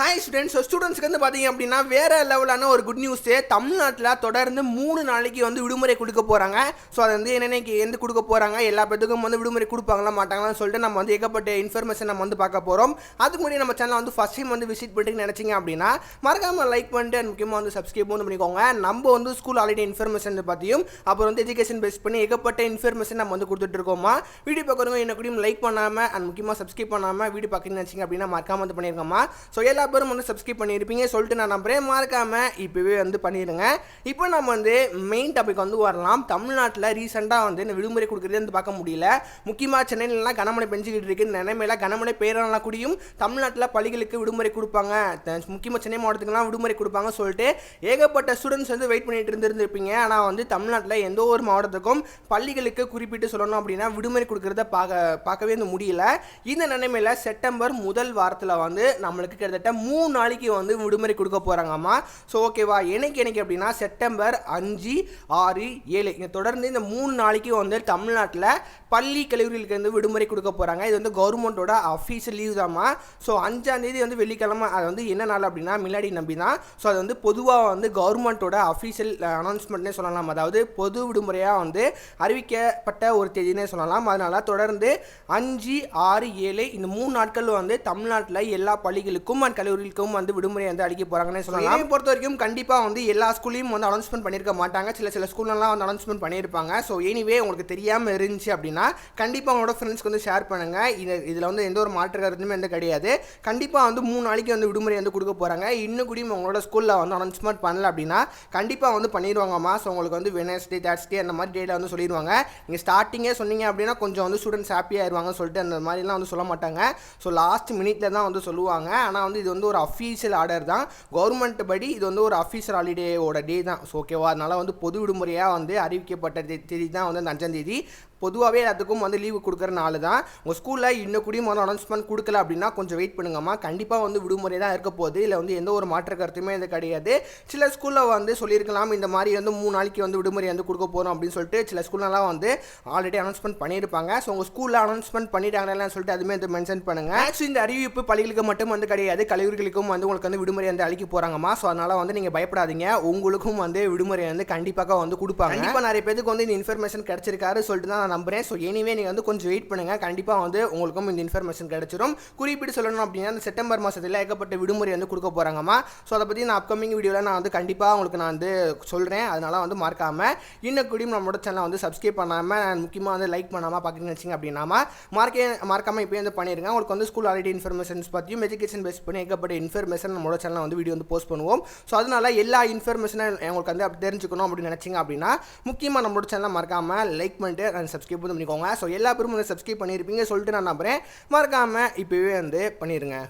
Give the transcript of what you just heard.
Hi students so ஸ்டூடெண்ட்ஸ்க்கு வந்து பார்த்தீங்க அப்படின்னா வேற லெவலான ஒரு குட் நியூஸு தமிழ்நாட்டில் தொடர்ந்து மூணு நாளைக்கு வந்து விடுமுறை கொடுக்க போகிறாங்க ஸோ அது வந்து என்னென்ன எந்த கொடுக்க போகிறாங்க எல்லா பேத்துக்கும் வந்து விடுமுறை கொடுப்பாங்களா மாட்டாங்களான்னு சொல்லிட்டு நம்ம வந்து ஏகப்பட்ட இன்ஃபர்மேஷன் நம்ம வந்து பார்க்க போகிறோம் அதுக்கு முன்னாடி நம்ம சேனல் வந்து ஃபஸ்ட் டைம் வந்து விசிட் பண்ணிட்டு நினச்சிங்க அப்படின்னா மறக்காமல் லைக் பண்ணிட்டு அண்ட் முக்கியமாக வந்து சப்ஸ்கிரைப் வந்து பண்ணிக்கோங்க. நம்ம வந்து ஸ்கூல் ஆல்ரெடி இன்ஃபர்மேஷன் பற்றியும் அப்புறம் வந்து எஜுகேஷன் பேஸ் பண்ணி ஏகப்பட்ட இன்ஃபர்மேஷன் நம்ம வந்து கொடுத்துட்டு இருக்கோமா? வீடியோ பார்க்குறவங்க என்ன கூடயும் லைக் பண்ணாமல் அண்ட் முக்கியமாக சப்ஸ்கிரைப் பண்ணாமல் வீடியோ பார்க்கணும்னு நினச்சிங்க அப்படின்னா மறக்காமல் வந்து பண்ணியிருக்கோமா ஸோ எல்லா பேரும் வந்து சப்ஸ்கிரைப் பண்ணியிருப்பீங்க சொல்லிட்டு நான் நம்புறேன். மறக்காமல் இப்போவே வந்து பண்ணிடுங்க இப்போ நம்ம வந்து மெயின் டாபிக் வந்து வரலாம். தமிழ்நாட்டில் ரீசெண்டாக வந்து இந்த விடுமுறை கொடுக்குறதே வந்து பார்க்க முடியல. முக்கியமாக சென்னையிலலாம் கனமழை பெஞ்சுக்கிட்டு இருக்கு. நிலைமையில கனமழை பெய்யறனால கூடியும் தமிழ்நாட்டில் பள்ளிகளுக்கு விடுமுறை கொடுப்பாங்க. முக்கியமாக சென்னை மாவட்டத்துக்குலாம் விடுமுறை கொடுப்பாங்க சொல்லிட்டு ஏகப்பட்ட ஸ்டூடெண்ட்ஸ் வந்து வெயிட் பண்ணிட்டு இருந்திருந்திருப்பீங்க. ஆனால் வந்து தமிழ்நாட்டில் எந்த ஒரு மாவட்டத்துக்கும் பள்ளிகளுக்கு குறிப்பிட்டு சொல்லணும் அப்படின்னா விடுமுறை கொடுக்கறத பார்க்க பார்க்கவே வந்து முடியல. இந்த நிலைமையில் செப்டம்பர் முதல் வாரத்தில் வந்து நம்மளுக்கு கிட்டத்தட்ட மூணு நாளைக்கு வந்து விடுமுறை கொடுக்க போகிறாங்கம்மா ஸோ ஓகேவா என்னைக்கு எனக்கு அப்படின்னா செப்டம்பர் அஞ்சு ஆறு ஏழு. இங்கே தொடர்ந்து இந்த மூணு நாளைக்கு வந்து தமிழ்நாட்டில் பள்ளி கல்லூரிகளுக்கு வந்து விடுமுறை கொடுக்க போகிறாங்க இது வந்து கவர்மெண்ட்டோட அஃபீஷியல் லீவ் தாம்மா ஸோ அஞ்சாந்தேதி வந்து வெள்ளிக்கிழமை அது வந்து என்ன நாள் அப்படின்னா மில்லாடி நம்பி தான். ஸோ அது வந்து பொதுவாக வந்து கவர்மெண்ட்டோட அஃபீஷியல் அனௌன்ஸ்மெண்ட்னே சொல்லலாம் அதாவது பொது விடுமுறையாக வந்து அறிவிக்கப்பட்ட ஒரு தேதினே சொல்லலாம். அதனால் தொடர்ந்து அஞ்சு ஆறு ஏழு இந்த மூணு நாட்கள் வந்து தமிழ்நாட்டில் எல்லா பள்ளிகளுக்கும் அண்ட் கல்லூரிகளுக்கும் வந்து விடுமுறை வந்து அளிக்க போகிறாங்கன்னே சொல்லலாம். என்னை பொறுத்த வரைக்கும் கண்டிப்பாக வந்து எல்லா ஸ்கூல்லையும் வந்து அனௌன்ஸ்மெண்ட் பண்ணியிருக்க மாட்டாங்க. சில சில ஸ்கூல்லலாம் வந்து அனௌன்ஸ்மெண்ட் பண்ணியிருப்பாங்க. ஸோ எனிவே உங்களுக்கு தெரியாமல் இருந்துச்சு அப்படின்னா கண்டிப்பாக உங்களோட ஃப்ரெண்ட்ஸ்க்கு வந்து ஷேர் பண்ணுங்கள் இது இதில் வந்து எந்த ஒரு மாற்று கருத்துமே வந்து கிடையாது. கண்டிப்பாக வந்து மூணு நாளைக்கு வந்து விடுமுறை வந்து கொடுக்க போகிறாங்க இன்னும் கூடியும் உங்களோட ஸ்கூலில் வந்து அனௌன்ஸ்மெண்ட் பண்ணல அப்படின்னா கண்டிப்பாக வந்து பண்ணிடுவாங்கம்மா ஸோ உங்களுக்கு வந்து வெனஸ்டே தேர்ஸ்டே அந்த மாதிரி டேட்டில் வந்து சொல்லிடுவாங்க நீங்கள் ஸ்டார்டிங்கே சொன்னீங்க அப்படின்னா கொஞ்சம் வந்து ஸ்டூடெண்ட்ஸ் ஹாப்பியாக ஆயிடுவாங்க சொல்லிட்டு அந்த மாதிரிலாம் வந்து சொல்ல மாட்டாங்க. ஸோ லாஸ்ட் மினிட்ல தான் வந்து சொல்லுவாங்க. ஆனால் வந்து இது வந்து ஒரு அஃபீஷியல் ஆர்டர் தான். கவர்மெண்ட் படி இது வந்து ஒரு அஃபீஷியல் ஹாலிடேவோட டே தான். ஸோ ஓகேவா அதனால் வந்து பொது விடுமுறையாக வந்து அறிவிக்கப்பட்ட தேதி தான் வந்து அந்த அஞ்சாம் தேதி. பொதுவாகவே எல்லாத்துக்கும் வந்து லீவு கொடுக்குற நாள் தான். உங்கள் ஸ்கூலில் இன்னும் கூடியும் வந்து அனௌன்ஸ்மெண்ட் கொடுக்கல அப்படின்னா கொஞ்சம் வெயிட் பண்ணுங்கம்மா. கண்டிப்பாக வந்து விடுமுறை தான் இருக்க போகுது. இல்லை வந்து எந்த ஒரு மாற்று கருத்துமே இது கிடையாது. சில ஸ்கூலில் வந்து சொல்லியிருக்கலாம் இந்த மாதிரி வந்து மூணு நாளைக்கு வந்து விடுமுறை வந்து கொடுக்க போகிறோம் அப்படின்னு சொல்லிட்டு சில ஸ்கூல்லாம் வந்து ஆல்ரெடி அனௌன்ஸ்மெண்ட் பண்ணியிருப்பாங்க. ஸோ உங்கள் ஸ்கூலில் அனௌன்ஸ்மெண்ட் பண்ணிட்டாங்கன்னு சொல்லிட்டு அதுமே வந்து மென்ஷன் பண்ணுங்கள் ஸோ இந்த அறிவிப்பு பள்ளிகளுக்கு மட்டும் வந்து கிடையாது. கல்லூரிகளுக்கும் வந்து உங்களுக்கு வந்து விடுமுறை வந்து அளிக்க போகிறாங்கம்மா ஸோ அதனால் வந்து நீங்கள் பயப்படாதீங்க. உங்களுக்கும் வந்து விடுமுறை வந்து கண்டிப்பாக வந்து கொடுப்பாங்க. கண்டிப்பாக நிறைய பேருக்கு வந்து இந்த இன்ஃபர்மேஷன் கிடைச்சிருக்காரு சொல்லிட்டு தான் நான் நம்புறேன். ஸோ எனிவே நீங்கள் வந்து கொஞ்சம் வெயிட் பண்ணுங்கள் கண்டிப்பாக வந்து உங்களுக்கும் இந்த இன்ஃபர்மேஷன் கிடைச்சிரும். குறிப்பிட்டு சொல்லணும் அப்படின்னா இந்த செப்டம்பர் மாதத்தில் ஏகப்பட்ட விடுமுறை வந்து கொடுக்க போகிறாங்கம்மா ஸோ அதை பற்றி நான் அப்கமிங் வீடியோவில் நான் வந்து கண்டிப்பாக உங்களுக்கு நான் வந்து சொல்கிறேன் அதனால் வந்து மறக்காமல் இன்னும் கூடியும் நம்மளோட சேனலை வந்து சப்ஸ்கிரைப் பண்ணாமல் முக்கியமாக வந்து லைக் பண்ணாமல் பார்க்குறீங்கன்னு வச்சிங்க அப்படின்னாமா மார்க்கே மறக்காமல் இப்போ வந்து பண்ணிடுங்க உங்களுக்கு வந்து ஸ்கூல் ஆல்ரெடி இன்ஃபர்மேஷன்ஸ் பற்றியும் எஜுகேஷன் பேஸ் பண்ணி ஏகப்பட்ட இன்ஃபர்மேஷன் நம்மளோட சேனலில் வந்து வீடியோ வந்து போஸ்ட் பண்ணுவோம். ஸோ அதனால் எல்லா இன்ஃபர்மேஷனும் உங்களுக்கு வந்து அப்படி தெரிஞ்சுக்கணும் அப்படின்னு நினச்சிங்க அப்படின்னா முக்கியமாக நம்மளோட சேனலை மறக்காமல் லைக் பண்ணிட்டு அண்ட் சப்ஸ்கிரைப் வந்து பண்ணிக்கோங்க. ஸோ எல்லா பேரும் வந்து சப்ஸ்கிரைப் பண்ணியிருப்பீங்க சொல்லிட்டு நான் நம்புகிறேன் மறக்காமல் இப்போவே வந்து பண்ணிடுங்க